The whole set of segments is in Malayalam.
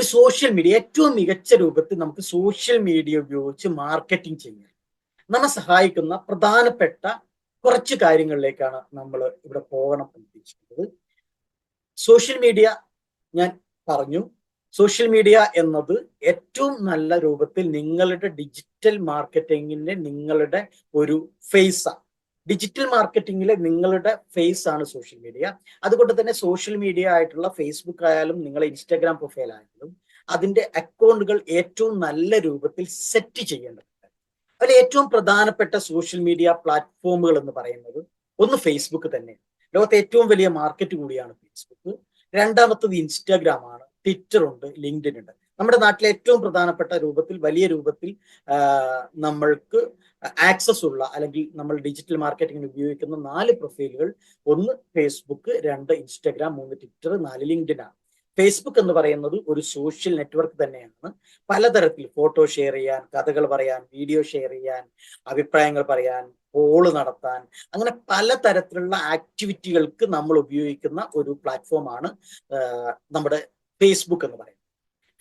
ഒരു സോഷ്യൽ മീഡിയ ഏറ്റവും മികച്ച രൂപത്തിൽ നമുക്ക് സോഷ്യൽ മീഡിയ ഉപയോഗിച്ച് മാർക്കറ്റിംഗ് ചെയ്യാൻ നമ്മെ സഹായിക്കുന്ന പ്രധാനപ്പെട്ട കുറച്ച് കാര്യങ്ങളിലേക്കാണ് നമ്മൾ ഇവിടെ പോകണം ഉദ്ദേശിക്കുന്നത്. സോഷ്യൽ മീഡിയ ഞാൻ പറഞ്ഞു. സോഷ്യൽ മീഡിയ എന്നത് ഏറ്റവും നല്ല രൂപത്തിൽ നിങ്ങളുടെ ഡിജിറ്റൽ മാർക്കറ്റിങ്ങിന്റെ നിങ്ങളുടെ ഒരു ഫേസാണ് ഡിജിറ്റൽ മാർക്കറ്റിംഗിലെ നിങ്ങളുടെ ഫേസ് ആണ് സോഷ്യൽ മീഡിയ അതുകൊണ്ട് തന്നെ സോഷ്യൽ മീഡിയ ആയിട്ടുള്ള ഫേസ്ബുക്ക് ആയാലും നിങ്ങളുടെ ഇൻസ്റ്റാഗ്രാം പ്രൊഫൈൽ ആയാലും അതിന്റെ അക്കൗണ്ടുകൾ ഏറ്റവും നല്ല രൂപത്തിൽ സെറ്റ് ചെയ്യേണ്ടതുണ്ട്. അതിൽ ഏറ്റവും പ്രധാനപ്പെട്ട സോഷ്യൽ മീഡിയ പ്ലാറ്റ്ഫോമുകൾ എന്ന് പറയുന്നത് ഒന്ന് ഫേസ്ബുക്ക് തന്നെ ലോകത്തെ ഏറ്റവും വലിയ മാർക്കറ്റ് കൂടിയാണ് ഫേസ്ബുക്ക് രണ്ടാമത്തത് ഇൻസ്റ്റാഗ്രാം ആണ്. ട്വിറ്റർ ഉണ്ട്. ലിങ്ക്ഡിൻ ഉണ്ട്. നമ്മുടെ നാട്ടിലെ ഏറ്റവും പ്രധാനപ്പെട്ട രൂപത്തിൽ വലിയ രൂപത്തിൽ നമ്മൾക്ക് ആക്സസ് ഉള്ള അല്ലെങ്കിൽ നമ്മൾ ഡിജിറ്റൽ മാർക്കറ്റിംഗിന് ഉപയോഗിക്കുന്ന നാല് പ്രൊഫൈലുകൾ ഒന്ന് ഫേസ്ബുക്ക് രണ്ട് ഇൻസ്റ്റാഗ്രാം മൂന്ന് ട്വിറ്റർ നാല് ലിങ്ക്ഡിൻ ആണ്. ഫേസ്ബുക്ക് എന്ന് പറയുന്നത് ഒരു സോഷ്യൽ നെറ്റ്വർക്ക് തന്നെയാണ്. പലതരത്തിൽ ഫോട്ടോ ഷെയർ ചെയ്യാൻ കഥകൾ പറയാൻ വീഡിയോ ഷെയർ ചെയ്യാൻ അഭിപ്രായങ്ങൾ പറയാൻ പോൾ നടത്താൻ അങ്ങനെ പലതരത്തിലുള്ള ആക്ടിവിറ്റികൾക്ക് നമ്മൾ ഉപയോഗിക്കുന്ന ഒരു പ്ലാറ്റ്ഫോമാണ് നമ്മുടെ ഫേസ്ബുക്ക് എന്ന് പറയുന്നത്.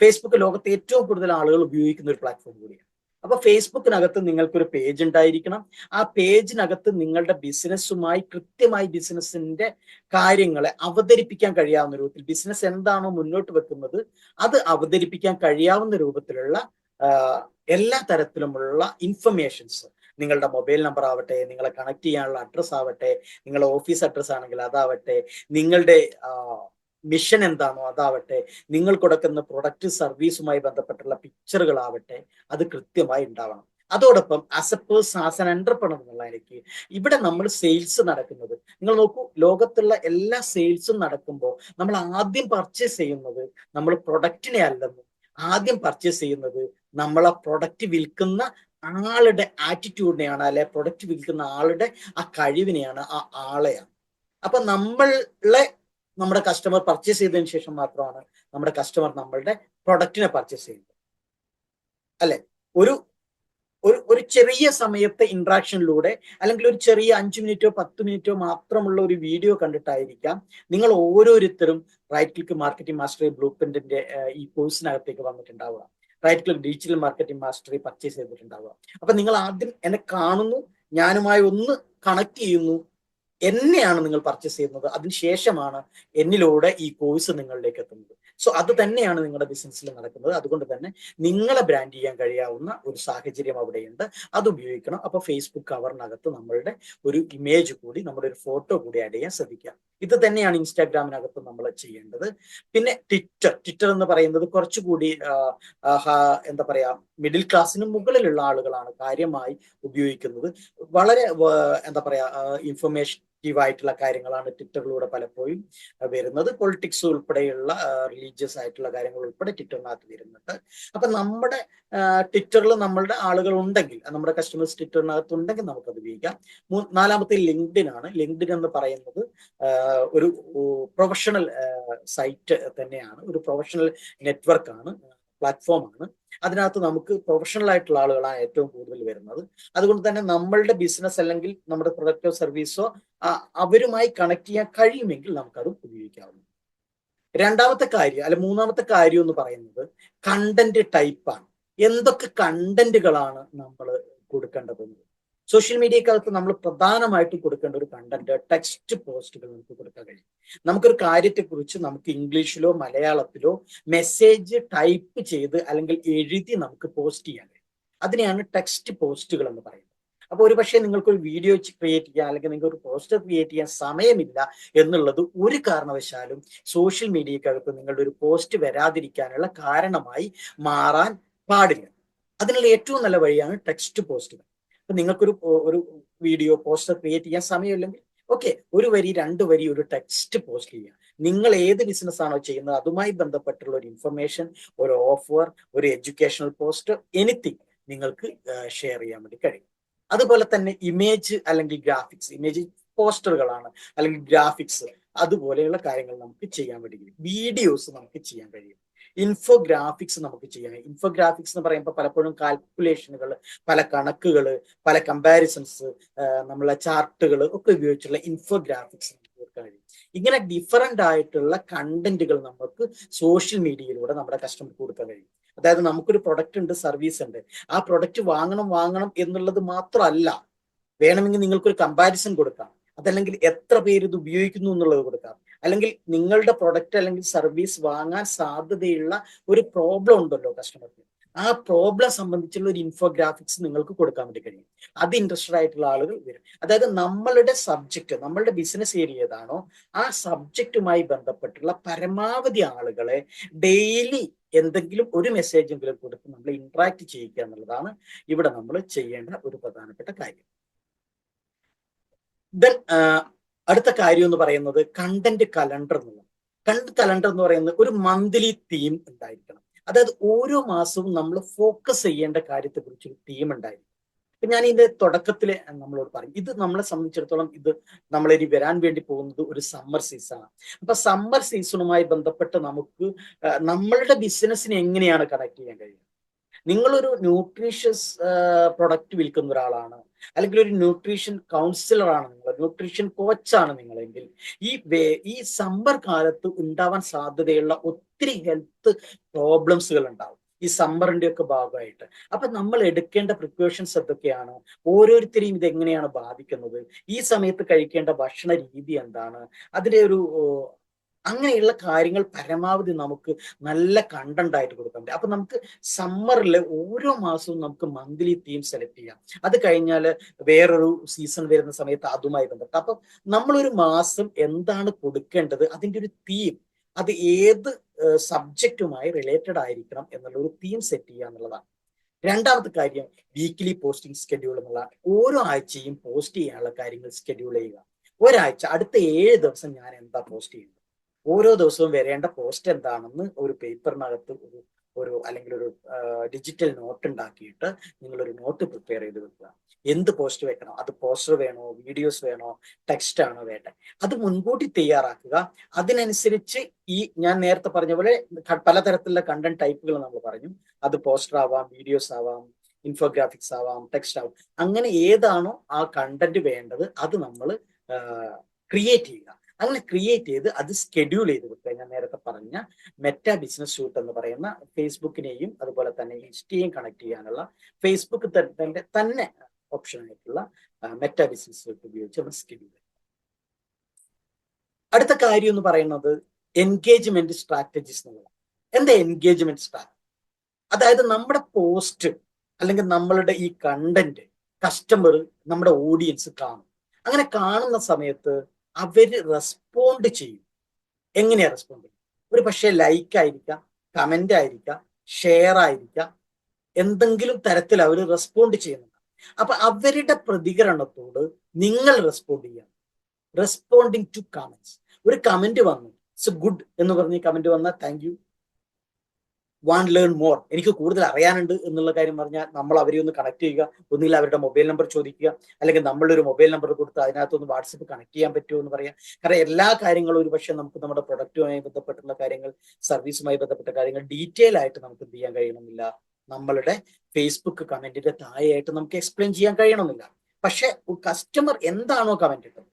ഫേസ്ബുക്ക് ലോകത്ത് ഏറ്റവും കൂടുതൽ ആളുകൾ ഉപയോഗിക്കുന്ന ഒരു പ്ലാറ്റ്ഫോം കൂടിയാണ്. അപ്പൊ ഫേസ്ബുക്കിനകത്ത് നിങ്ങൾക്കൊരു പേജ് ഉണ്ടായിരിക്കണം. ആ പേജിനകത്ത് നിങ്ങളുടെ ബിസിനസ്സുമായി കൃത്യമായി ബിസിനസ്സിന്റെ കാര്യങ്ങളെ അവതരിപ്പിക്കാൻ കഴിയാവുന്ന രൂപത്തിൽ ബിസിനസ് എന്താണോ മുന്നോട്ട് വെക്കുന്നത് അത് അവതരിപ്പിക്കാൻ കഴിയാവുന്ന രൂപത്തിലുള്ള എല്ലാ തരത്തിലുമുള്ള ഇൻഫർമേഷൻസ് നിങ്ങളുടെ മൊബൈൽ നമ്പർ ആവട്ടെ നിങ്ങളെ കണക്ട് ചെയ്യാനുള്ള അഡ്രസ് ആവട്ടെ നിങ്ങളുടെ ഓഫീസ് അഡ്രസ് ആണെങ്കിൽ അതാവട്ടെ നിങ്ങളുടെ മിഷൻ എന്താണോ അതാവട്ടെ നിങ്ങൾ കൊടുക്കുന്ന പ്രൊഡക്റ്റ് സർവീസുമായി ബന്ധപ്പെട്ടുള്ള പിക്ചറുകളാവട്ടെ അത് കൃത്യമായി ഉണ്ടാവണം. അതോടൊപ്പം as a person as an entrepreneur എന്നുള്ള എനിക്ക് ഇവിടെ നമ്മൾ സെയിൽസ് നടക്കുന്നത്. നിങ്ങൾ നോക്കൂ ലോകത്തുള്ള എല്ലാ സെയിൽസും നടക്കുമ്പോൾ നമ്മൾ ആദ്യം പർച്ചേസ് ചെയ്യുന്നത് നമ്മൾ പ്രൊഡക്റ്റിനെ അല്ലെന്നും ആദ്യം പർച്ചേസ് ചെയ്യുന്നത് നമ്മൾ ആ പ്രൊഡക്റ്റ് വിൽക്കുന്ന ആളുടെ ആറ്റിറ്റ്യൂഡിനെയാണ് അല്ലെ പ്രൊഡക്റ്റ് വിൽക്കുന്ന ആളുടെ ആ കഴിവിനെയാണ് ആ ആളെയാണ്. അപ്പൊ നമ്മളെ നമ്മുടെ കസ്റ്റമർ പർച്ചേസ് ചെയ്തതിന് ശേഷം മാത്രമാണ് നമ്മുടെ കസ്റ്റമർ നമ്മളുടെ പ്രൊഡക്റ്റിനെ പർച്ചേസ് ചെയ്യുന്നത്. അല്ലെ? ഒരു ഒരു ഒരു ചെറിയ സമയത്തെ ഇൻട്രാക്ഷനിലൂടെ അല്ലെങ്കിൽ ഒരു ചെറിയ അഞ്ചു മിനിറ്റോ പത്ത് മിനിറ്റോ മാത്രമുള്ള ഒരു വീഡിയോ കണ്ടിട്ടായിരിക്കാം നിങ്ങൾ ഓരോരുത്തരും right click marketing mastery blue പ്രിന്റിന്റെ ഈ കോഴ്സിനകത്തേക്ക് വന്നിട്ടുണ്ടാവുക. Right click digital marketing mastery purchase ചെയ്തിട്ടുണ്ടാവുക. അപ്പൊ നിങ്ങൾ ആദ്യം എന്നെ കാണുന്നു ഞാനുമായി ഒന്ന് കണക്ട് ചെയ്യുന്നു എന്നെയാണ് നിങ്ങൾ പർച്ചേസ് ചെയ്യുന്നത്. അതിനുശേഷമാണ് എന്നിലൂടെ ഈ കോഴ്സ് നിങ്ങളിലേക്ക് എത്തുന്നത്. സോ അത് തന്നെയാണ് നിങ്ങളുടെ ബിസിനസ്സിൽ നടക്കുന്നത്. അതുകൊണ്ട് തന്നെ നിങ്ങളെ ബ്രാൻഡ് ചെയ്യാൻ കഴിയാവുന്ന ഒരു സാഹചര്യം അവിടെയുണ്ട്. അത് ഉപയോഗിക്കണം. അപ്പൊ ഫേസ്ബുക്ക് കവറിനകത്ത് നമ്മളുടെ ഒരു ഇമേജ് കൂടി നമ്മുടെ ഒരു ഫോട്ടോ കൂടി ആഡ് ചെയ്യാൻ ശ്രദ്ധിക്കാം ഇത് തന്നെയാണ് ഇൻസ്റ്റാഗ്രാമിനകത്ത് നമ്മൾ ചെയ്യേണ്ടത്. പിന്നെ ട്വിറ്റർ ട്വിറ്റർ എന്ന് പറയുന്നത് കുറച്ചുകൂടി എന്താ പറയാ മിഡിൽ ക്ലാസ്സിന് മുകളിലുള്ള ആളുകളാണ് കാര്യമായി ഉപയോഗിക്കുന്നത്. വളരെ എന്താ പറയാ ഇൻഫർമേഷൻ ആയിട്ടുള്ള കാര്യങ്ങളാണ് ട്വിറ്ററിലൂടെ പലപ്പോഴും വരുന്നത്. പൊളിറ്റിക്സ് ഉൾപ്പെടെയുള്ള റിലീജിയസ് ആയിട്ടുള്ള കാര്യങ്ങൾ ഉൾപ്പെടെ ട്വിറ്ററിനകത്ത് വരുന്നുണ്ട്. അപ്പൊ നമ്മുടെ ട്വിറ്ററിൽ നമ്മളുടെ ആളുകൾ ഉണ്ടെങ്കിൽ നമ്മുടെ കസ്റ്റമേഴ്സ് ട്വിറ്ററിനകത്ത് ഉണ്ടെങ്കിൽ നമുക്കത് ഉപയോഗിക്കാം. നാലാമത്തെ ലിങ്ക്ഡിൻ ആണ് ലിങ്ക്ഡിൻ എന്ന് പറയുന്നത് ഒരു പ്രൊഫഷണൽ സൈറ്റ് തന്നെയാണ്. ഒരു പ്രൊഫഷണൽ നെറ്റ്വർക്ക് ആണ്. പ്ലാറ്റ്ഫോം അതിനകത്ത് നമുക്ക് പ്രൊഫഷണൽ ആയിട്ടുള്ള ആളുകളാണ് ഏറ്റവും കൂടുതൽ വരുന്നത്. അതുകൊണ്ട് തന്നെ നമ്മളുടെ ബിസിനസ് അല്ലെങ്കിൽ നമ്മുടെ പ്രൊഡക്റ്റോ സർവീസോ അവരുമായി കണക്ട് ചെയ്യാൻ കഴിയുമെങ്കിൽ നമുക്കത് ഉപയോഗിക്കാവുന്നു രണ്ടാമത്തെ കാര്യം അല്ലെ മൂന്നാമത്തെ കാര്യം എന്ന് പറയുന്നത് കണ്ടന്റ് ടൈപ്പാണ് എന്തൊക്കെ കണ്ടന്റുകളാണ് നമ്മൾ കൊടുക്കേണ്ടതെന്ന്. സോഷ്യൽ മീഡിയക്കകത്ത് നമ്മൾ പ്രധാനമായിട്ട് കൊടുക്കേണ്ട ഒരു കണ്ടന്റ് ടെക്സ്റ്റ് പോസ്റ്റുകൾ നമുക്ക് കൊടുക്കാൻ കഴിയും. നമുക്കൊരു കാര്യത്തെക്കുറിച്ച് നമുക്ക് ഇംഗ്ലീഷിലോ മലയാളത്തിലോ മെസ്സേജ് ടൈപ്പ് ചെയ്ത് അല്ലെങ്കിൽ എഴുതി നമുക്ക് പോസ്റ്റ് ചെയ്യാൻ കഴിയും. അതിനെയാണ് ടെക്സ്റ്റ് പോസ്റ്റുകൾ എന്ന് പറയുന്നത്. അപ്പോൾ ഒരു പക്ഷേ നിങ്ങൾക്ക് ഒരു വീഡിയോ ക്രിയേറ്റ് ചെയ്യാൻ അല്ലെങ്കിൽ നിങ്ങൾക്ക് ഒരു പോസ്റ്റർ ക്രിയേറ്റ് ചെയ്യാൻ സമയമില്ല എന്നുള്ളത് ഒരു കാരണവശാലും സോഷ്യൽ മീഡിയക്കകത്ത് നിങ്ങളുടെ ഒരു പോസ്റ്റ് വരാതിരിക്കാനുള്ള കാരണമായി മാറാൻ പാടില്ല. അതിനുള്ള ഏറ്റവും നല്ല വഴിയാണ് ടെക്സ്റ്റ് പോസ്റ്റുകൾ അപ്പൊ നിങ്ങൾക്കൊരു ഒരു വീഡിയോ പോസ്റ്റർ ക്രിയേറ്റ് ചെയ്യാൻ സമയമില്ലെങ്കിൽ ഓക്കെ ഒരു വരി രണ്ട് വരി ഒരു ടെക്സ്റ്റ് പോസ്റ്റ് ചെയ്യുക. നിങ്ങൾ ഏത് ബിസിനസ് ആണോ ചെയ്യുന്നത് അതുമായി ബന്ധപ്പെട്ടുള്ള ഒരു ഇൻഫർമേഷൻ ഒരു ഓഫർ ഒരു എഡ്യൂക്കേഷണൽ പോസ്റ്റ് എനിത്തിങ് നിങ്ങൾക്ക് ഷെയർ ചെയ്യാൻ വേണ്ടി കഴിയും. അതുപോലെ തന്നെ ഇമേജ് അല്ലെങ്കിൽ ഗ്രാഫിക്സ് ഇമേജ് പോസ്റ്ററുകളാണ് അല്ലെങ്കിൽ ഗ്രാഫിക്സ് അതുപോലെയുള്ള കാര്യങ്ങൾ നമുക്ക് ചെയ്യാൻ വേണ്ടി കഴിയും. വീഡിയോസ് നമുക്ക് ചെയ്യാൻ കഴിയും. ഇൻഫോഗ്രാഫിക്സ് നമുക്ക് ചെയ്യാം. ഇൻഫോഗ്രാഫിക്സ് എന്ന് പറയുമ്പോൾ പലപ്പോഴും കാൽക്കുലേഷനുകൾ പല കണക്കുകൾ പല കമ്പാരിസൺസ് നമ്മളെ ചാർട്ടുകൾ ഒക്കെ ഉപയോഗിച്ചുള്ള ഇൻഫോഗ്രാഫിക്സ് ഇങ്ങനെ ഡിഫറന്റ് ആയിട്ടുള്ള കണ്ടന്റുകൾ നമുക്ക് സോഷ്യൽ മീഡിയയിലൂടെ നമ്മുടെ കസ്റ്റമർക്ക് കൊടുക്കാൻ കഴിയും. അതായത് നമുക്കൊരു പ്രൊഡക്റ്റ് ഉണ്ട് സർവീസ് ഉണ്ട്. ആ പ്രൊഡക്റ്റ് വാങ്ങണം വാങ്ങണം എന്നുള്ളത് മാത്രമല്ല വേണമെങ്കിൽ നിങ്ങൾക്കൊരു കമ്പാരിസൺ കൊടുക്കാം. അതല്ലെങ്കിൽ എത്ര പേര് ഇത് ഉപയോഗിക്കുന്നു എന്നുള്ളത് കൊടുക്കാം. അല്ലെങ്കിൽ നിങ്ങളുടെ പ്രൊഡക്റ്റ് അല്ലെങ്കിൽ സർവീസ് വാങ്ങാൻ സാധ്യതയുള്ള ഒരു പ്രോബ്ലം ഉണ്ടല്ലോ കസ്റ്റമർക്ക് ആ പ്രോബ്ലം സംബന്ധിച്ചുള്ള ഒരു ഇൻഫോഗ്രാഫിക്സ് നിങ്ങൾക്ക് കൊടുക്കാൻ വേണ്ടി കഴിയും. അത് ഇൻട്രസ്റ്റഡ് ആയിട്ടുള്ള ആളുകൾ വരും. അതായത് നമ്മളുടെ സബ്ജക്റ്റ് നമ്മളുടെ ബിസിനസ് ഏരിയ ഏതാണോ ആ സബ്ജക്റ്റുമായി ബന്ധപ്പെട്ടുള്ള പരമാവധി ആളുകളെ ഡെയിലി എന്തെങ്കിലും ഒരു മെസ്സേജെങ്കിലും കൊടുത്ത് നമ്മൾ ഇന്ററാക്ട് ചെയ്യിക്കുക എന്നുള്ളതാണ് ഇവിടെ നമ്മൾ ചെയ്യേണ്ട ഒരു പ്രധാനപ്പെട്ട കാര്യം. ദെൻ അടുത്ത കാര്യം എന്ന് പറയുന്നത് കണ്ടന്റ് കലണ്ടർ എന്നുള്ളത് കണ്ടന്റ് കലണ്ടർ എന്ന് പറയുന്നത് ഒരു മന്ത്ലി തീം ഉണ്ടായിരിക്കണം. അതായത് ഓരോ മാസവും നമ്മൾ ഫോക്കസ് ചെയ്യേണ്ട കാര്യത്തെ കുറിച്ച് ഒരു തീം ഉണ്ടായിരിക്കും ഇപ്പൊ ഞാൻ ഇതിന്റെ തുടക്കത്തിൽ നമ്മളോട് പറയും ഇത് നമ്മളെ സംബന്ധിച്ചിടത്തോളം ഇത് നമ്മളിനി വരാൻ വേണ്ടി പോകുന്നത് ഒരു സമ്മർ സീസണാണ് അപ്പൊ സമ്മർ സീസണുമായി ബന്ധപ്പെട്ട് നമുക്ക് നമ്മളുടെ ബിസിനസ്സിനെ എങ്ങനെയാണ് കണക്ട് ചെയ്യാൻ കഴിയുക? നിങ്ങളൊരു ന്യൂട്രീഷ്യസ് പ്രൊഡക്റ്റ് വിൽക്കുന്ന ഒരാളാണ് അല്ലെങ്കിൽ ഒരു ന്യൂട്രീഷൻ നിങ്ങൾ ന്യൂട്രീഷൻ കോച്ചാണ് നിങ്ങളെങ്കിൽ. ഈ ഈ സമ്മർ കാലത്ത് ഉണ്ടാവാൻ സാധ്യതയുള്ള ഒത്തിരി ഹെൽത്ത് പ്രോബ്ലംസുകൾ ഉണ്ടാവും. ഈ സമ്മറിന്റെ ഒക്കെ ഭാഗമായിട്ട്. അപ്പൊ നമ്മൾ എടുക്കേണ്ട പ്രിക്കോഷൻസ് എന്തൊക്കെയാണ്? ഓരോരുത്തരെയും ഇത് എങ്ങനെയാണ് ബാധിക്കുന്നത്? ഈ സമയത്ത് കഴിക്കേണ്ട ഭക്ഷണ രീതി എന്താണ്? അതിന്റെ ഒരു അങ്ങനെയുള്ള കാര്യങ്ങൾ പരമാവധി നമുക്ക് നല്ല കണ്ടന്റ് ആയിട്ട് കൊടുക്കാൻ പറ്റും. അപ്പൊ നമുക്ക് സമ്മറിൽ ഓരോ മാസവും നമുക്ക് മന്ത്ലി തീം സെലക്ട് ചെയ്യാം. അത് കഴിഞ്ഞാൽ വേറൊരു സീസൺ വരുന്ന സമയത്ത് അതുമായി ബന്ധപ്പെട്ട്. അപ്പൊ നമ്മളൊരു മാസം എന്താണ് കൊടുക്കേണ്ടത്? അതിന്റെ ഒരു തീം അത് ഏത് സബ്ജക്റ്റുമായി റിലേറ്റഡ് ആയിരിക്കണം എന്നുള്ള ഒരു തീം സെറ്റ് ചെയ്യുക എന്നുള്ളതാണ്. രണ്ടാമത്തെ കാര്യം വീക്കിലി പോസ്റ്റിംഗ് സ്കെഡ്യൂൾ എന്നുള്ള ഓരോ ആഴ്ചയും പോസ്റ്റ് ചെയ്യാനുള്ള കാര്യങ്ങൾ സ്കെഡ്യൂൾ ചെയ്യുക. ഒരാഴ്ച അടുത്ത ഏഴ് ദിവസം ഞാൻ എന്താ പോസ്റ്റ് ചെയ്യുന്നത്? ഓരോ ദിവസവും വരേണ്ട പോസ്റ്റ് എന്താണെന്ന് ഒരു പേപ്പറിനകത്ത് ഒരു ഒരു അല്ലെങ്കിൽ ഒരു ഡിജിറ്റൽ നോട്ട് ഉണ്ടാക്കിയിട്ട് നിങ്ങൾ ഒരു നോട്ട് പ്രിപ്പയർ ചെയ്ത് വെക്കുക. എന്ത് പോസ്റ്റ് വെക്കണം? അത് പോസ്റ്റർ വേണോ? വീഡിയോസ് വേണോ? ടെക്സ്റ്റ് ആണോ വേണ്ടത് അത് മുൻകൂട്ടി തയ്യാറാക്കുക. അതിനനുസരിച്ച് ഈ ഞാൻ നേരത്തെ പറഞ്ഞ പോലെ പലതരത്തിലുള്ള കണ്ടന്റ് ടൈപ്പുകൾ നമ്മൾ പറഞ്ഞു. അത് പോസ്റ്റർ ആവാം വീഡിയോസ് ആവാം ഇൻഫോഗ്രാഫിക്സ് ആവാം ടെക്സ്റ്റ് ആവാം. അങ്ങനെ ഏതാണോ ആ കണ്ടന്റ് വേണ്ടത് അത് നമ്മൾ ക്രിയേറ്റ് ചെയ്യുക. അങ്ങനെ ക്രിയേറ്റ് ചെയ്ത് അത് സ്കെഡ്യൂൾ ചെയ്ത് കൊടുക്കുക. ഞാൻ നേരത്തെ പറഞ്ഞ മെറ്റാ ബിസിനസ് ഷൂട്ട് എന്ന് പറയുന്ന ഫേസ്ബുക്കിനെയും അതുപോലെ തന്നെ ഇൻസ്റ്റയെയും കണക്ട് ചെയ്യാനുള്ള ഫേസ്ബുക്ക് തന്നെ തന്നെ ഓപ്ഷൻ ആയിട്ടുള്ള മെറ്റാ ബിസിനസ് ഷൂട്ട് ഉപയോഗിച്ച് നമ്മൾ ചെയ്യും അടുത്ത കാര്യം എന്ന് പറയുന്നത് എൻഗേജ്മെന്റ് സ്ട്രാറ്റജീസ് എന്നുള്ളതാണ് എന്താ എൻഗേജ്മെന്റ് സ്ട്രാറ്റജി അതായത് നമ്മുടെ പോസ്റ്റ് അല്ലെങ്കിൽ നമ്മളുടെ ഈ കണ്ടന്റ് കസ്റ്റമർ നമ്മുടെ ഓഡിയൻസ് കാണും. അങ്ങനെ കാണുന്ന സമയത്ത് അവർ റെസ്പോണ്ട് ചെയ്യും. എങ്ങനെയാ റെസ്പോണ്ട് ചെയ്യും ഒരു പക്ഷേ ലൈക്ക് ആയിരിക്കാം കമന്റ് ആയിരിക്കാം ഷെയർ ആയിരിക്കാം എന്തെങ്കിലും തരത്തിൽ അവർ റെസ്പോണ്ട് ചെയ്യുന്നുണ്ട്. അപ്പൊ അവരുടെ പ്രതികരണത്തോട് നിങ്ങൾ റെസ്പോണ്ട് ചെയ്യണം റെസ്പോണ്ടിങ് ടു കമന്റ്സ് ഒരു കമന്റ് വന്നു. ഇറ്റ്സ് ഗുഡ് എന്ന് പറഞ്ഞ് കമന്റ് വന്നാൽ താങ്ക് വാൺ ലേൺ മോർ എനിക്ക് കൂടുതൽ അറിയാനുണ്ട് എന്നുള്ള കാര്യം പറഞ്ഞാൽ നമ്മൾ അവരെ ഒന്ന് കണക്ട് ചെയ്യുക. ഒന്നുകിൽ അവരുടെ മൊബൈൽ നമ്പർ ചോദിക്കുക. അല്ലെങ്കിൽ നമ്മളൊരു മൊബൈൽ നമ്പർ കൊടുത്ത് അതിനകത്തൊന്ന് വാട്സപ്പ് കണക്ട് ചെയ്യാൻ പറ്റുമോ എന്ന് പറയാം. കാരണം എല്ലാ കാര്യങ്ങളും ഒരു പക്ഷേ നമുക്ക് നമ്മുടെ പ്രൊഡക്റ്റുമായി ബന്ധപ്പെട്ടുള്ള കാര്യങ്ങൾ സർവീസുമായി ബന്ധപ്പെട്ട കാര്യങ്ങൾ ഡീറ്റെയിൽ ആയിട്ട് നമുക്ക് എന്ത് ചെയ്യാൻ കഴിയണമെന്നില്ല. നമ്മളുടെ ഫേസ്ബുക്ക് കമന്റിന്റെ താഴെയായിട്ട് നമുക്ക് എക്സ്പ്ലെയിൻ ചെയ്യാൻ കഴിയണമെന്നില്ല. പക്ഷെ കസ്റ്റമർ എന്താണോ കമന്റ് ഇട്ടത്?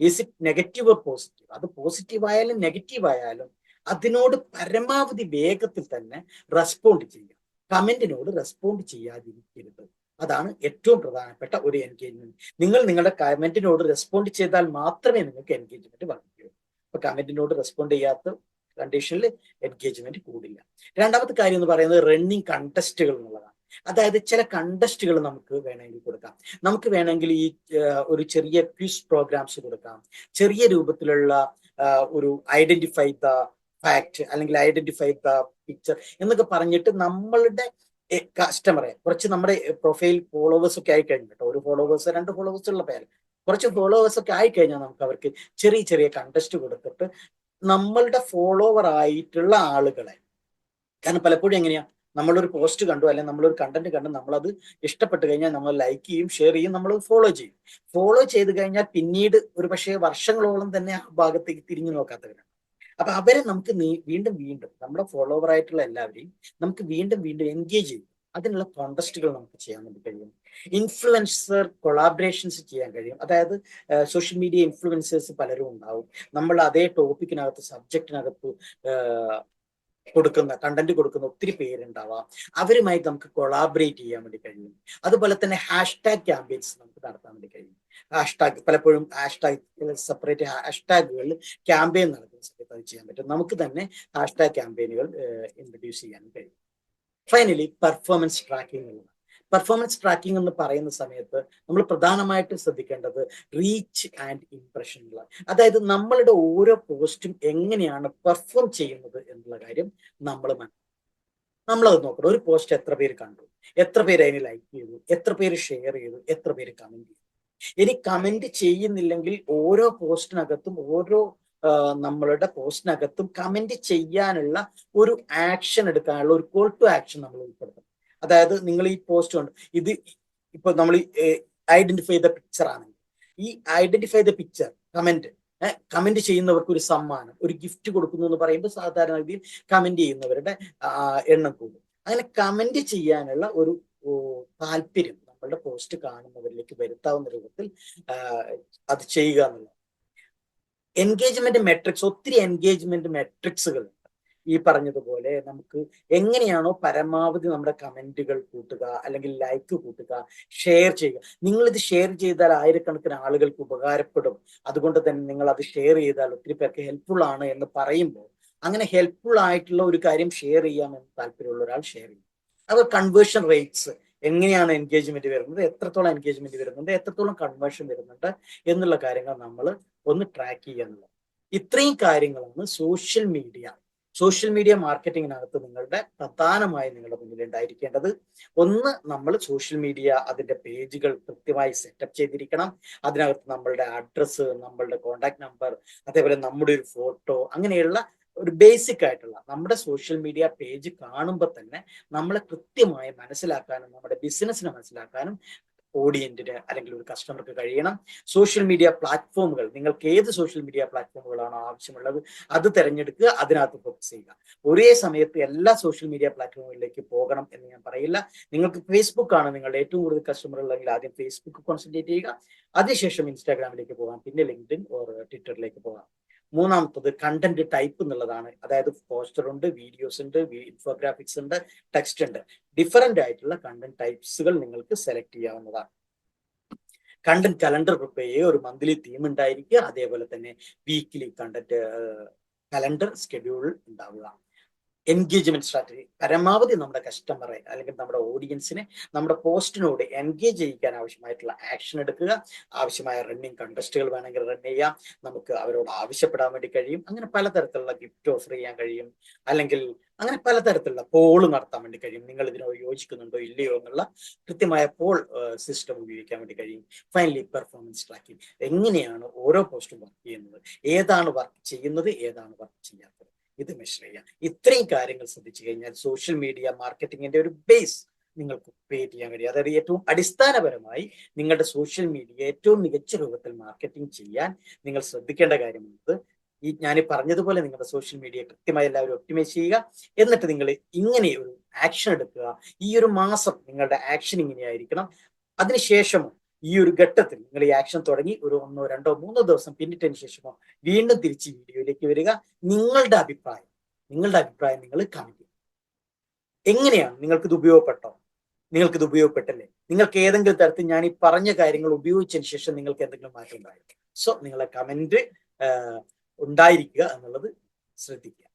Is it negative or positive അത് പോസിറ്റീവ് ആയാലും നെഗറ്റീവ് ആയാലും അതിനോട് പരമാവധി വേഗത്തിൽ തന്നെ റെസ്പോണ്ട് ചെയ്യുക. കമന്റിനോട് റെസ്പോണ്ട് ചെയ്യാതിരിക്കരുത്. അതാണ് ഏറ്റവും പ്രധാനപ്പെട്ട ഒരു എൻഗേജ്മെന്റ് നിങ്ങൾ നിങ്ങളുടെ കമന്റിനോട് റെസ്പോണ്ട് ചെയ്താൽ മാത്രമേ നിങ്ങൾക്ക് എൻഗേജ്മെന്റ് വർദ്ധിക്കൂ. അപ്പൊ കമന്റിനോട് റെസ്പോണ്ട് ചെയ്യാത്ത കണ്ടീഷനിൽ എൻഗേജ്മെന്റ് കൂടില്ല രണ്ടാമത്തെ കാര്യം എന്ന് പറയുന്നത് റണ്ണിങ് കണ്ടസ്റ്റുകൾ എന്നുള്ളതാണ്. അതായത് ചില കണ്ടസ്റ്റുകൾ നമുക്ക് വേണമെങ്കിൽ കൊടുക്കാം. നമുക്ക് വേണമെങ്കിൽ ഈ ഒരു ചെറിയ ക്വിസ് പ്രോഗ്രാംസ് കൊടുക്കാം. ചെറിയ രൂപത്തിലുള്ള ഒരു ഐഡന്റിഫൈ ദ ഫാക്ട് അല്ലെങ്കിൽ ഐഡന്റിഫൈ ദ പിക്ചർ എന്നൊക്കെ പറഞ്ഞിട്ട് നമ്മളുടെ കസ്റ്റമറെ കുറച്ച് നമ്മുടെ പ്രൊഫൈൽ ഫോളോവേഴ്സ് ഒക്കെ ആയി കഴിഞ്ഞു കേട്ടോ. ഒരു ഫോളോവേഴ്സ് രണ്ട് ഫോളോവേഴ്സ് ഉള്ള പേര്. കുറച്ച് ഫോളോവേഴ്സ് ഒക്കെ ആയി കഴിഞ്ഞാൽ നമുക്ക് അവർക്ക് ചെറിയ ചെറിയ കണ്ടസ്റ്റ് കൊടുത്തിട്ട് നമ്മളുടെ ഫോളോവർ ആയിട്ടുള്ള ആളുകളെ കാരണം പലപ്പോഴും എങ്ങനെയാ നമ്മളൊരു പോസ്റ്റ് കണ്ടു അല്ലെങ്കിൽ നമ്മളൊരു കണ്ടന്റ് കണ്ടു നമ്മളത് ഇഷ്ടപ്പെട്ട് കഴിഞ്ഞാൽ നമ്മൾ ലൈക്ക് ചെയ്യും ഷെയർ ചെയ്യും നമ്മൾ ഫോളോ ചെയ്യും. ഫോളോ ചെയ്ത് കഴിഞ്ഞാൽ പിന്നീട് ഒരു പക്ഷേ വർഷങ്ങളോളം തന്നെ ആ ഭാഗത്തേക്ക് തിരിഞ്ഞു നോക്കാത്തവരാണ്. അപ്പൊ അവരെ നമുക്ക് വീണ്ടും വീണ്ടും നമ്മുടെ ഫോളോവർ ആയിട്ടുള്ള എല്ലാവരെയും നമുക്ക് വീണ്ടും വീണ്ടും എൻഗേജ് ചെയ്യും. അതിനുള്ള കോണ്ടസ്റ്റുകൾ നമുക്ക് ചെയ്യാൻ വേണ്ടി കഴിയും. ഇൻഫ്ലുവൻസർ കൊളാബറേഷൻസ് ചെയ്യാൻ കഴിയും. അതായത് സോഷ്യൽ മീഡിയ ഇൻഫ്ലുവൻസേഴ്സ് പലരും ഉണ്ടാവും. നമ്മൾ അതേ ടോപ്പിക്കിനകത്ത് സബ്ജക്റ്റിനകത്ത് കൊടുക്കുന്ന കണ്ടന്റ് കൊടുക്കുന്ന ഒത്തിരി പേരുണ്ടാവാം. അവരുമായിട്ട് നമുക്ക് കൊളാബറേറ്റ് ചെയ്യാൻ വേണ്ടി കഴിയും. അതുപോലെ തന്നെ ഹാഷ്ടാഗ് ക്യാമ്പയിൻസ് നമുക്ക് നടത്താൻ വേണ്ടി കഴിയും. ഹാഷ്ടാഗ് പലപ്പോഴും ഹാഷ്ടാഗ് സെപ്പറേറ്റ് ഹാഷ്ടാഗുകളിൽ ക്യാമ്പയിൻ നടക്കുന്ന സമയത്ത് അത് ചെയ്യാൻ പറ്റും. നമുക്ക് തന്നെ ഹാഷ്ടാഗ് ക്യാമ്പയിനുകൾ ഇൻട്രൊഡ്യൂസ് ചെയ്യാൻ കഴിയും. ഫൈനലി പെർഫോമൻസ് ട്രാക്കിംഗ് എന്നുള്ളത്. പെർഫോമൻസ് ട്രാക്കിംഗ് എന്ന് പറയുന്ന സമയത്ത് നമ്മൾ പ്രധാനമായിട്ടും ശ്രദ്ധിക്കേണ്ടത് റീച്ച് ആൻഡ് ഇംപ്രഷനുള്ള അതായത് നമ്മളുടെ ഓരോ പോസ്റ്റും എങ്ങനെയാണ് പെർഫോം ചെയ്യുന്നത് എന്നുള്ള കാര്യം നമ്മൾ മനസ്സിലാക്കും നമ്മളത് നോക്കണം. ഒരു പോസ്റ്റ് എത്ര പേര് കണ്ടു? എത്ര പേര് അതിന് ലൈക്ക് ചെയ്തു? എത്ര പേര് ഷെയർ ചെയ്തു? എത്ര പേര് കമന്റ് ചെയ്തു? ഇനി കമന്റ് ചെയ്യുന്നില്ലെങ്കിൽ ഓരോ പോസ്റ്റിനകത്തും ഓരോ നമ്മളുടെ പോസ്റ്റിനകത്തും കമന്റ് ചെയ്യാനുള്ള ഒരു ആക്ഷൻ എടുക്കാനുള്ള ഒരു കോൾ ടു ആക്ഷൻ നമ്മൾ ഉൾപ്പെടുത്തണം. അതായത് നിങ്ങൾ ഈ പോസ്റ്റ് കൊണ്ട് ഇത് ഇപ്പൊ നമ്മൾ ഐഡന്റിഫൈ ദ പിക്ചർ ആണെങ്കിൽ ഈ identify the picture comment comment ചെയ്യുന്നവർക്ക് ഒരു സമ്മാനം ഒരു ഗിഫ്റ്റ് കൊടുക്കുന്നു എന്ന് പറയുമ്പോൾ സാധാരണ രീതിയിൽ കമന്റ് ചെയ്യുന്നവരുടെ എണ്ണം കൂടും. അങ്ങനെ കമന്റ് ചെയ്യാനുള്ള ഒരു താല്പര്യം നമ്മളുടെ പോസ്റ്റ് കാണുന്നവരിലേക്ക് വരുത്താവുന്ന രൂപത്തിൽ അത് ചെയ്യുക എന്നുള്ളത്. എൻഗേജ്മെന്റ് മെട്രിക്സ് ഒത്തിരി എൻഗേജ്മെന്റ് മെട്രിക്സുകൾ ഈ പറഞ്ഞതുപോലെ നമുക്ക് എങ്ങനെയാണോ പരമാവധി നമ്മുടെ കമന്റുകൾ കൂട്ടുക അല്ലെങ്കിൽ ലൈക്ക് കൂട്ടുക ഷെയർ ചെയ്യുക. നിങ്ങൾ ഇത് ഷെയർ ചെയ്താൽ ആയിരക്കണക്കിന് ആളുകൾക്ക് ഉപകാരപ്പെടും. അതുകൊണ്ട് തന്നെ നിങ്ങൾ അത് ഷെയർ ചെയ്താൽ ഒത്തിരി പേർക്ക് ഹെൽപ്ഫുൾ ആണ് എന്ന് പറയുമ്പോൾ അങ്ങനെ ഹെൽപ്ഫുൾ ആയിട്ടുള്ള ഒരു കാര്യം ഷെയർ ചെയ്യാമെന്ന് താല്പര്യമുള്ള ഒരാൾ ഷെയർ ചെയ്യും. അത് കൺവേർഷൻ റേറ്റ്സ് എങ്ങനെയാണ് എൻഗേജ്മെന്റ് വരുന്നത് എത്രത്തോളം എൻഗേജ്മെന്റ് വരുന്നുണ്ട് എത്രത്തോളം കൺവേർഷൻ വരുന്നുണ്ട് എന്നുള്ള കാര്യങ്ങൾ നമ്മൾ ഒന്ന് ട്രാക്ക് ചെയ്യുക ഇത്രയും കാര്യങ്ങളാണ് സോഷ്യൽ മീഡിയ സോഷ്യൽ മീഡിയ മാർക്കറ്റിങ്ങിനകത്ത് നിങ്ങളുടെ പ്രധാനമായി നിങ്ങളുടെ മുന്നിൽ ഉണ്ടായിരിക്കേണ്ടത് ഒന്ന് നമ്മൾ സോഷ്യൽ മീഡിയ അതിന്റെ പേജുകൾ കൃത്യമായി സെറ്റപ്പ് ചെയ്തിരിക്കണം. അതിനകത്ത് നമ്മളുടെ അഡ്രസ്സ് നമ്മളുടെ കോണ്ടാക്ട് നമ്പർ അതേപോലെ നമ്മുടെ ഒരു ഫോട്ടോ അങ്ങനെയുള്ള ഒരു ബേസിക് ആയിട്ടുള്ള നമ്മുടെ സോഷ്യൽ മീഡിയ പേജ് കാണുമ്പോൾ തന്നെ നമ്മളെ കൃത്യമായി മനസ്സിലാക്കാനും നമ്മുടെ ബിസിനസ്സിനെ മനസ്സിലാക്കാനും ഓഡിയന്റിന് അല്ലെങ്കിൽ ഒരു കസ്റ്റമർക്ക് കഴിയണം. സോഷ്യൽ മീഡിയ പ്ലാറ്റ്ഫോമുകൾ നിങ്ങൾക്ക് ഏത് സോഷ്യൽ മീഡിയ പ്ലാറ്റ്ഫോമുകളാണോ ആവശ്യമുള്ളത് അത് തിരഞ്ഞെടുക്കുക അതിനകത്ത് ഫോക്കസ് ചെയ്യുക. ഒരേ സമയത്ത് എല്ലാ സോഷ്യൽ മീഡിയ പ്ലാറ്റ്ഫോമുകളിലേക്ക് പോകണം എന്ന് ഞാൻ പറയില്ല. നിങ്ങൾക്ക് ഫേസ്ബുക്ക് ആണ് നിങ്ങളുടെ ഏറ്റവും കൂടുതൽ കസ്റ്റമർ ഉള്ളതെങ്കിൽ ആദ്യം ഫേസ്ബുക്ക് കോൺസെൻട്രേറ്റ് ചെയ്യുക. അതിനുശേഷം ഇൻസ്റ്റാഗ്രാമിലേക്ക് പോകാം പിന്നെ ലിങ്ക്ഡിൻ ഓർ ട്വിറ്ററിലേക്ക് പോകാം. മൂന്നാമത്തത് കണ്ടന്റ് ടൈപ്പ് എന്നുള്ളതാണ്. അതായത് പോസ്റ്റർ ഉണ്ട് വീഡിയോസ് ഉണ്ട് ഇൻഫോഗ്രാഫിക്സ് ഉണ്ട് ടെക്സ്റ്റ് ഉണ്ട്. ഡിഫറെന്റ് ആയിട്ടുള്ള കണ്ടന്റ് ടൈപ്സുകൾ നിങ്ങൾക്ക് സെലക്ട് ചെയ്യാവുന്നതാണ്. കണ്ടന്റ് കലണ്ടർ പ്രിപ്പയർ ചെയ്യുക ഒരു മന്ത്ലി തീം ഉണ്ടായിരിക്കുക. അതേപോലെ തന്നെ വീക്കിലി കണ്ടന്റ് കലണ്ടർ സ്കെഡ്യൂൾ ഉണ്ടാവുക. എൻഗേജ്മെന്റ് സ്ട്രാറ്റജി പരമാവധി നമ്മുടെ കസ്റ്റമറെ അല്ലെങ്കിൽ നമ്മുടെ ഓഡിയൻസിനെ നമ്മുടെ പോസ്റ്റിനോട് എൻഗേജ് ചെയ്യിക്കാൻ ആവശ്യമായിട്ടുള്ള ആക്ഷൻ എടുക്കുക. ആവശ്യമായ റണ്ണിങ് കണ്ടസ്റ്റുകൾ വേണമെങ്കിൽ റൺ ചെയ്യാം. നമുക്ക് അവരോട് ആവശ്യപ്പെടാൻ വേണ്ടി കഴിയും. അങ്ങനെ പലതരത്തിലുള്ള ഗിഫ്റ്റ് ഓഫർ ചെയ്യാൻ കഴിയും. അല്ലെങ്കിൽ അങ്ങനെ പലതരത്തിലുള്ള പോൾ നടത്താൻ വേണ്ടി കഴിയും. നിങ്ങൾ ഇതിനോട് യോജിക്കുന്നുണ്ടോ ഇല്ലയോ എന്നുള്ള കൃത്യമായ പോൾ സിസ്റ്റം ഉപയോഗിക്കാൻ വേണ്ടി കഴിയും. ഫൈനലി പെർഫോമൻസ് ട്രാക്കിംഗ് എങ്ങനെയാണ് ഓരോ പോസ്റ്റും വർക്ക് ചെയ്യുന്നത്? ഏതാണ് വർക്ക് ചെയ്യുന്നത്? ഏതാണ് വർക്ക് ചെയ്യാത്തത്? ഇത് മെഷർ ഇത്രയും കാര്യങ്ങൾ ശ്രദ്ധിച്ചു കഴിഞ്ഞാൽ സോഷ്യൽ മീഡിയ മാർക്കറ്റിംഗിന്റെ ഒരു ബേസ് നിങ്ങൾക്ക് ക്രിയേറ്റ് ചെയ്യാൻ കഴിയും. അതായത് ഏറ്റവും അടിസ്ഥാനപരമായി നിങ്ങളുടെ സോഷ്യൽ മീഡിയ ഏറ്റവും മികച്ച രൂപത്തിൽ മാർക്കറ്റിംഗ് ചെയ്യാൻ നിങ്ങൾ ശ്രദ്ധിക്കേണ്ട കാര്യമുള്ളത് ഈ ഞാൻ പറഞ്ഞതുപോലെ നിങ്ങളുടെ സോഷ്യൽ മീഡിയ കൃത്യമായി എല്ലാവരും ഒപ്റ്റിമൈസ് ചെയ്യുക. എന്നിട്ട് നിങ്ങൾ ഇങ്ങനെ ഒരു ആക്ഷൻ എടുക്കുക. ഈ ഒരു മാസം നിങ്ങളുടെ ആക്ഷൻ ഇങ്ങനെയായിരിക്കണം. അതിനുശേഷമോ ഈ ഒരു ഘട്ടത്തിൽ നിങ്ങൾ ഈ ആക്ഷൻ തുടങ്ങി ഒരു ഒന്നോ രണ്ടോ മൂന്നോ ദിവസം പിന്നിട്ടതിന് ശേഷമോ വീണ്ടും തിരിച്ച് വീഡിയോയിലേക്ക് വരിക. നിങ്ങളുടെ അഭിപ്രായം നിങ്ങളുടെ അഭിപ്രായം നിങ്ങൾ കമന്റ് എങ്ങനെയാണ്? നിങ്ങൾക്കിത് ഉപയോഗപ്പെട്ടോ? നിങ്ങൾക്കിത് ഉപയോഗപ്പെട്ടല്ലേ? നിങ്ങൾക്ക് ഏതെങ്കിലും തരത്തിൽ ഞാൻ ഈ പറഞ്ഞ കാര്യങ്ങൾ ഉപയോഗിച്ചതിന് ശേഷം നിങ്ങൾക്ക് എന്തെങ്കിലും മാറ്റം ഉണ്ടായിരിക്കും സോ നിങ്ങളെ കമന്റ് ഉണ്ടായിരിക്കുക എന്നുള്ളത് ശ്രദ്ധിക്കുക.